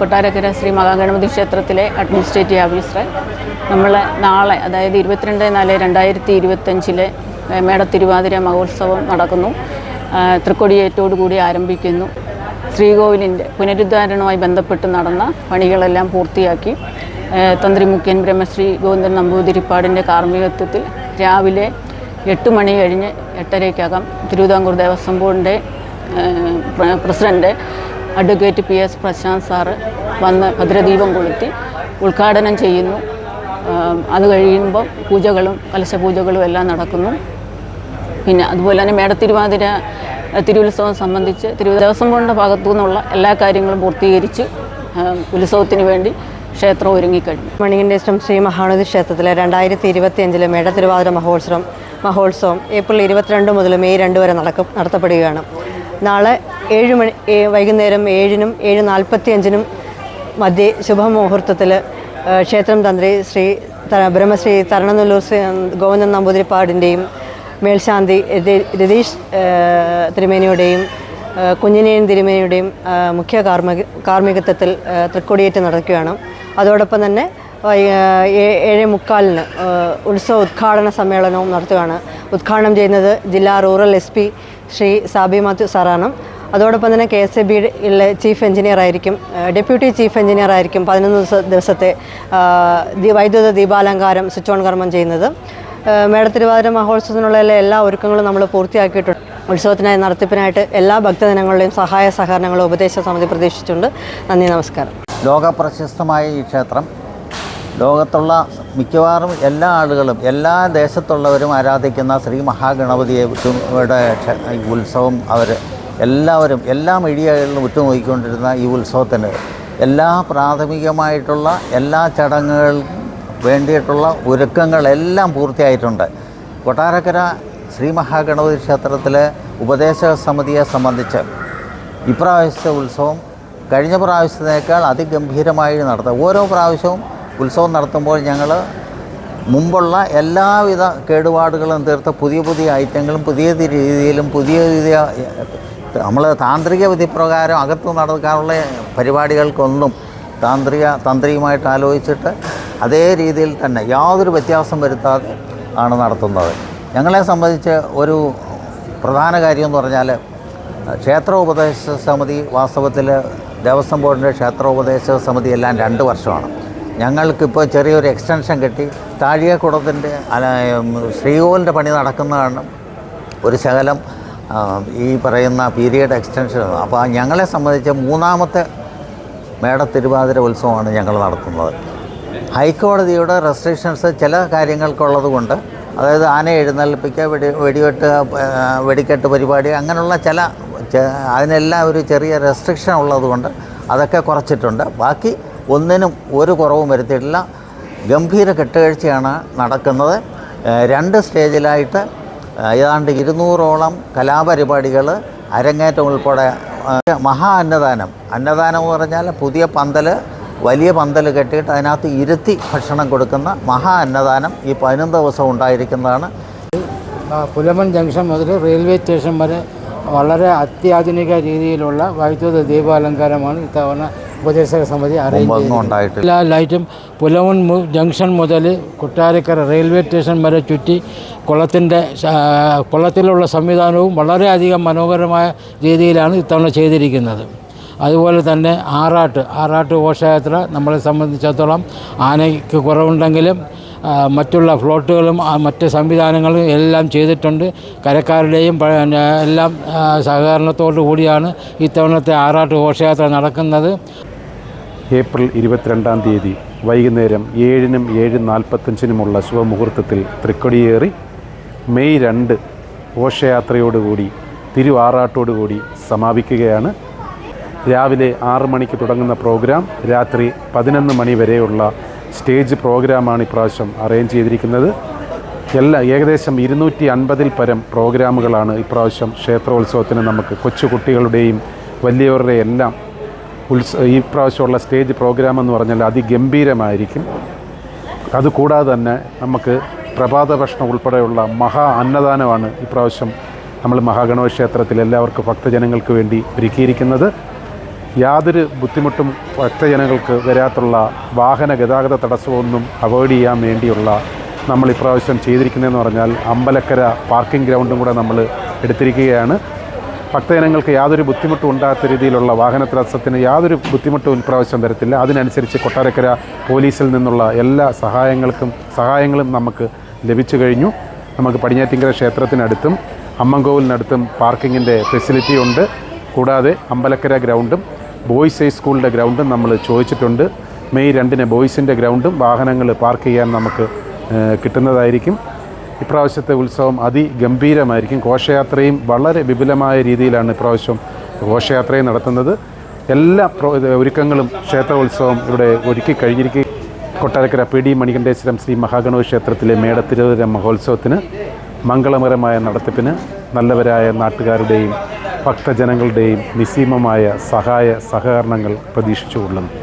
കൊട്ടാരക്കര ശ്രീ മഹാഗണപതി ക്ഷേത്രത്തിലെ administrative officer നമ്മൾ നാളെ അതായത് ഇരുപത്തിരണ്ട് നാല് രണ്ടായിരത്തി ഇരുപത്തഞ്ചിലെ മേടത്തിരുവാതിര മഹോത്സവം നടക്കുന്നു. തൃക്കൊടിയേറ്റോടുകൂടി ആരംഭിക്കുന്നു. ശ്രീകോവിലിന്റെ പുനരുദ്ധാരണവുമായി ബന്ധപ്പെട്ട് നടന്ന പണികളെല്ലാം പൂർത്തിയാക്കി. തന്ത്രി മുഖ്യൻ ബ്രഹ്മശ്രീ ഗോവിന്ദൻ നമ്പൂതിരിപ്പാടിന്റെ കാർമ്മികത്വത്തിൽ രാവിലെ എട്ട് മണി കഴിഞ്ഞ് എട്ടരയ്ക്കകം തിരുവിതാംകൂർ ദേവസ്വം ബോർഡിന്റെ president advocate P S Prashanth sir വന്ന് ഭദ്രദീപം കൊളുത്തി ഉദ്ഘാടനം ചെയ്യുന്നു. അത് കഴിയുമ്പോൾ പൂജകളും കലശപൂജകളും എല്ലാം നടക്കുന്നു. പിന്നെ അതുപോലെ തന്നെ മേടത്തിരുവാതിര തിരുവാതിര തിരുവുത്സവം സംബന്ധിച്ച് തിരുവ ദേവസ്വം ബോർഡിന്റെ ഭാഗത്തു നിന്നുള്ള എല്ലാ കാര്യങ്ങളും പൂർത്തീകരിച്ച് ഉത്സവത്തിന് വേണ്ടി ക്ഷേത്രം ഒരുങ്ങിക്കഴിഞ്ഞു. മണികണ്ഠേശ്വരം ശ്രീ മഹാനദി ക്ഷേത്രത്തിലെ രണ്ടായിരത്തി ഇരുപത്തി അഞ്ചിലെ മേടത്തിരുവാതിര മഹോത്സവം മഹോത്സവം ഏപ്രിൽ ഇരുപത്തിരണ്ട് മുതൽ മെയ് രണ്ട് വരെ നടക്കും നടത്തപ്പെടുകയാണ്. നാളെ ഏഴ് മണി വൈകുന്നേരം ഏഴിനും ഏഴ് നാൽപ്പത്തി അഞ്ചിനും മധ്യ ശുഭമുഹൂർത്തത്തിൽ ക്ഷേത്രം തന്ത്രി ശ്രീ ബ്രഹ്മശ്രീ തരണനല്ലൂർ ശ്രീ ഗോവിന്ദൻ നമ്പൂതിരിപ്പാടിന്റെയും മേൽശാന്തി രതി- രതീഷ് തിരുമേനിയുടെയും കുഞ്ഞിനേൻ തിരുമേനിയുടെയും മുഖ്യ കാർമ്മിക കാർമ്മികത്വത്തിൽ തൃക്കൊടിയേറ്റ് നടക്കുകയാണ്. അതോടൊപ്പം തന്നെ ഏഴ് മുക്കാലിന് ഉത്സവ ഉദ്ഘാടന സമ്മേളനവും നടത്തുകയാണ്. ഉദ്ഘാടനം ചെയ്യുന്നത് ജില്ലാ റൂറൽ എസ് ശ്രീ സാബി മാത്യു സാറാണ്. അതോടൊപ്പം തന്നെ കെ എസ് എ ബിയിലെ ചീഫ് എഞ്ചിനീയർ ആയിരിക്കും ഡെപ്യൂട്ടി ചീഫ് എഞ്ചിനീയർ ആയിരിക്കും പതിനൊന്ന് ദിവസ- ദിവസത്തെ വൈദ്യുത ദീപാലങ്കാരം സ്വിച്ച് ഓൺ കർമ്മം ചെയ്യുന്നത്. മേട മേടത്തിരുവാതിര മഹോത്സവത്തിനുള്ള എല്ലാ ഒരുക്കങ്ങളും നമ്മൾ പൂർത്തിയാക്കിയിട്ടുണ്ട്. ഉത്സവത്തിനായി നടത്തിപ്പിനായിട്ട് എല്ലാ ഭക്തജനങ്ങളുടെയും സഹായ സഹകരണങ്ങളും ഉപദേശ സമിതി പ്രതീക്ഷിച്ചുകൊണ്ട് നന്ദി നമസ്കാരം. ലോക പ്രശസ്തമായ ഈ ക്ഷേത്രം ലോകത്തുള്ള മിക്കവാറും എല്ലാ ആളുകളും എല്ലാ ദേശത്തുള്ളവരും ആരാധിക്കുന്ന ശ്രീ മഹാഗണപതിയെ യുടെ ഉത്സവം അവർ എല്ലാവരും എല്ലാ മീഡിയകളിലും ഉറ്റുനോക്കിക്കൊണ്ടിരുന്ന ഈ ഉത്സവത്തിന് എല്ലാ പ്രാഥമികമായിട്ടുള്ള എല്ലാ ചടങ്ങുകൾക്കും വേണ്ടിയിട്ടുള്ള ഒരുക്കങ്ങളെല്ലാം പൂർത്തിയായിട്ടുണ്ട്. കൊട്ടാരക്കര ശ്രീ മഹാഗണപതി ക്ഷേത്രത്തിലെ ഉപദേശക സമിതിയെ സംബന്ധിച്ച് ഇപ്രാവശ്യത്തെ ഉത്സവം കഴിഞ്ഞ പ്രാവശ്യത്തേക്കാൾ അതിഗംഭീരമായി നടത്തുക ഓരോ പ്രാവശ്യവും ഉത്സവം നടത്തുമ്പോൾ ഞങ്ങൾ മുമ്പുള്ള എല്ലാവിധ കേടുപാടുകളും തീർത്ത് പുതിയ പുതിയ ഐറ്റങ്ങളും പുതിയ രീതിയിലും പുതിയ പുതിയ നമ്മൾ താന്ത്രിക വിധിപ്രകാരം അകത്ത് നടക്കാനുള്ള പരിപാടികൾക്കൊന്നും താന്ത്രിക തന്ത്രിയുമായിട്ട് ആലോചിച്ചിട്ട് അതേ രീതിയിൽ തന്നെ യാതൊരു വ്യത്യാസം വരുത്താതെ ആണ് നടത്തുന്നത്. ഞങ്ങളെ സംബന്ധിച്ച് ഒരു പ്രധാന കാര്യം എന്ന് പറഞ്ഞാൽ ക്ഷേത്ര ഉപദേശ സമിതി വാസ്തവത്തിൽ ദേവസ്വം ബോർഡിന്റെ ക്ഷേത്രോപദേശ സമിതി എല്ലാം രണ്ട് വർഷമാണ്. ഞങ്ങൾക്കിപ്പോൾ ചെറിയൊരു എക്സ്റ്റൻഷൻ കിട്ടി. താഴികക്കുടത്തിന്റെ അല ശ്രീകോവിലിന്റെ പണി നടക്കുന്ന കാരണം ഒരു ശകലം ഈ പറയുന്ന പീരിയഡ് എക്സ്റ്റൻഷൻ അപ്പോൾ ഞങ്ങളെ സംബന്ധിച്ച് മൂന്നാമത്തെ മേട തിരുവാതിര ഉത്സവമാണ് ഞങ്ങൾ നടത്തുന്നത്. ഹൈക്കോടതിയുടെ റെസ്ട്രിക്ഷൻസ് ചില കാര്യങ്ങൾക്കുള്ളത് കൊണ്ട് അതായത് ആന എഴുന്നള്ളിപ്പിക്കുക വെടി വെടിവെട്ട് വെടിക്കെട്ട് പരിപാടി അങ്ങനെയുള്ള ചില അതിനെല്ലാം ഒരു ചെറിയ റെസ്ട്രിക്ഷൻ ഉള്ളതുകൊണ്ട് അതൊക്കെ കുറച്ചിട്ടുണ്ട്. ബാക്കി ഒന്നിനും ഒരു കുറവും വരുത്തിയിട്ടില്ല. ഗംഭീര കെട്ടുകാഴ്ചയാണ് നടക്കുന്നത്. രണ്ട് സ്റ്റേജിലായിട്ട് ഏതാണ്ട് ഇരുന്നൂറോളം കലാപരിപാടികൾ അരങ്ങേറ്റം ഉൾപ്പെടെ മഹാ അന്നദാനം. അന്നദാനം എന്ന് പറഞ്ഞാൽ പുതിയ പന്തൽ വലിയ പന്തൽ കെട്ടിയിട്ട് അതിനകത്ത് ഇരുത്തി ഭക്ഷണം കൊടുക്കുന്ന മഹാ അന്നദാനം ഈ പതിനൊന്ന് ദിവസം ഉണ്ടായിരിക്കുന്നതാണ്. പുലമൺ ജംഗ്ഷൻ മുതൽ റെയിൽവേ സ്റ്റേഷൻ വരെ വളരെ അത്യാധുനിക രീതിയിലുള്ള വൈദ്യുത ദീപാലങ്കാരമാണ് ഇത്തവണ ഉപദേശക സമിതി അറേഞ്ച് എല്ലാ ലൈറ്റും പുലവൻ ജംഗ്ഷൻ മുതൽ കൊട്ടാരക്കര റെയിൽവേ സ്റ്റേഷൻ വരെ ചുറ്റി കുളത്തിന്റെ കുളത്തിലുള്ള സംവിധാനവും വളരെയധികം മനോഹരമായ രീതിയിലാണ് ഇത്തവണ ചെയ്തിരിക്കുന്നത്. അതുപോലെ തന്നെ ആറാട്ട് ആറാട്ട് ഘോഷയാത്ര നമ്മളെ സംബന്ധിച്ചിടത്തോളം ആനയ്ക്ക് കുറവുണ്ടെങ്കിലും മറ്റുള്ള ഫ്ലോട്ടുകളും മറ്റ് സംവിധാനങ്ങളും എല്ലാം ചെയ്തിട്ടുണ്ട്. കരക്കാരുടെയും പിന്നെ എല്ലാം സഹകരണത്തോടു കൂടിയാണ് ഇത്തവണത്തെ ആറാട്ട് ഘോഷയാത്ര നടക്കുന്നത്. ഏപ്രിൽ ഇരുപത്തിരണ്ടാം തീയതി വൈകുന്നേരം ഏഴിനും ഏഴ് നാൽപ്പത്തഞ്ചിനുമുള്ള ശുഭമുഹൂർത്തത്തിൽ തൃക്കൊടിയേറി മെയ് രണ്ട് ഘോഷയാത്രയോടുകൂടി തിരുവാറാട്ടോടുകൂടി സമാപിക്കുകയാണ്. രാവിലെ ആറ് മണിക്ക് തുടങ്ങുന്ന പ്രോഗ്രാം രാത്രി പതിനൊന്ന് മണി വരെയുള്ള സ്റ്റേജ് പ്രോഗ്രാമാണ് ഇപ്രാവശ്യം അറേഞ്ച് ചെയ്തിരിക്കുന്നത്. എല്ലാ ഏകദേശം ഇരുന്നൂറ്റി അൻപതിൽ പരം പ്രോഗ്രാമുകളാണ് ഇപ്രാവശ്യം ക്ഷേത്രോത്സവത്തിന് നമുക്ക് കൊച്ചു കുട്ടികളുടെയും വലിയവരുടെ എല്ലാം ഉത്സ ഈ പ്രാവശ്യമുള്ള സ്റ്റേജ് പ്രോഗ്രാം എന്ന് പറഞ്ഞാൽ അതിഗംഭീരമായിരിക്കും. അതുകൂടാതെ തന്നെ നമുക്ക് പ്രഭാത ഭക്ഷണം ഉൾപ്പെടെയുള്ള മഹാ അന്നദാനമാണ് ഇപ്രാവശ്യം നമ്മൾ മഹാഗണപതി ക്ഷേത്രത്തിൽ എല്ലാവർക്കും ഭക്തജനങ്ങൾക്ക് വേണ്ടി ഒരുക്കിയിരിക്കുന്നത്. യാതൊരു ബുദ്ധിമുട്ടും ഭക്തജനങ്ങൾക്ക് വരാത്തുള്ള വാഹന ഗതാഗത തടസ്സമൊന്നും അവോയ്ഡ് ചെയ്യാൻ വേണ്ടിയുള്ള നമ്മൾ ഇപ്രാവശ്യം ചെയ്തിരിക്കുന്നതെന്ന് പറഞ്ഞാൽ അമ്പലക്കര പാർക്കിംഗ് ഗ്രൗണ്ടും കൂടെ നമ്മൾ എടുത്തിരിക്കുകയാണ്. ഭക്തജനങ്ങൾക്ക് യാതൊരു ബുദ്ധിമുട്ടും ഉണ്ടാകാത്ത രീതിയിലുള്ള വാഹന തടസ്സത്തിന് യാതൊരു ബുദ്ധിമുട്ടും ഇപ്രാവശ്യം വരത്തില്ല അതിനനുസരിച്ച് കൊട്ടാരക്കര പോലീസിൽ നിന്നുള്ള എല്ലാ സഹായങ്ങൾക്കും സഹായങ്ങളും നമുക്ക് ലഭിച്ചു കഴിഞ്ഞു. നമുക്ക് പടിഞ്ഞാറ്റിങ്കര ക്ഷേത്രത്തിനടുത്തും അമ്മങ്കോവിലിനടുത്തും പാർക്കിങ്ങിന്റെ ഫെസിലിറ്റി ഉണ്ട്. കൂടാതെ അമ്പലക്കര ഗ്രൗണ്ടും ബോയ്സ് ഹൈ സ്കൂളിന്റെ ഗ്രൗണ്ടും നമ്മൾ ചോദിച്ചിട്ടുണ്ട്. മെയ് രണ്ടിന് ബോയ്സിന്റെ ഗ്രൗണ്ടും വാഹനങ്ങൾ പാർക്ക് ചെയ്യാൻ നമുക്ക് കിട്ടുന്നതായിരിക്കും. ഇപ്രാവശ്യത്തെ ഉത്സവം അതിഗംഭീരമായിരിക്കും. ഘോഷയാത്രയും വളരെ വിപുലമായ രീതിയിലാണ് ഇപ്രാവശ്യം ഘോഷയാത്രയും നടത്തുന്നത്. എല്ലാ ഒരുക്കങ്ങളും ക്ഷേത്ര ക്ഷേത്രോത്സവം ഇവിടെ ഒരുക്കി കഴിഞ്ഞിരിക്കുക കൊട്ടാരക്കര പി ഡി മണികണ്ഠേശ്വരം ശ്രീ മഹാഗണപതി ക്ഷേത്രത്തിലെ മേടത്തിരുവര മഹോത്സവത്തിന് മംഗളമരമായ നടത്തിപ്പിന് നല്ലവരായ നാട്ടുകാരുടെയും ഭക്തജനങ്ങളുടെയും നിസ്സീമമായ സഹായ സഹകരണങ്ങൾ പ്രതീക്ഷിച്ചുകൊള്ളുന്നു.